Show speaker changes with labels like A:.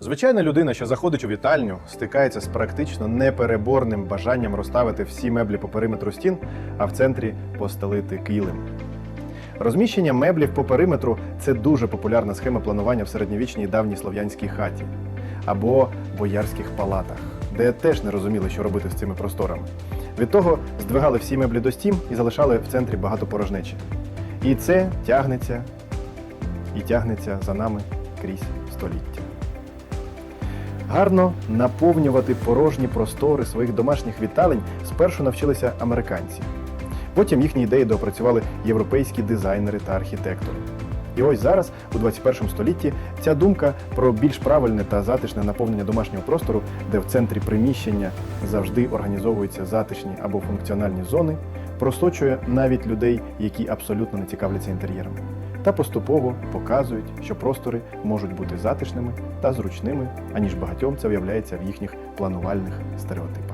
A: Звичайна людина, що заходить у вітальню, стикається з практично непереборним бажанням розставити всі меблі по периметру стін, а в центрі постелити килим. Розміщення меблів по периметру це дуже популярна схема планування в середньовічній давній слов'янській хаті або боярських палатах, де теж не розуміли, що робити з цими просторами. Від того здвигали всі меблі до стін і залишали в центрі багато порожнечі. І це тягнеться і тягнеться за нами крізь століття. Гарно наповнювати порожні простори своїх домашніх віталень спершу навчилися американці. Потім їхні ідеї доопрацювали європейські дизайнери та архітектори. І ось зараз, у 21 столітті, ця думка про більш правильне та затишне наповнення домашнього простору, де в центрі приміщення завжди організовуються затишні або функціональні зони, просочує навіть людей, які абсолютно не цікавляться інтер'єром, та поступово показують, що простори можуть бути затишними та зручними, аніж багатьом це виявляється в їхніх планувальних стереотипах.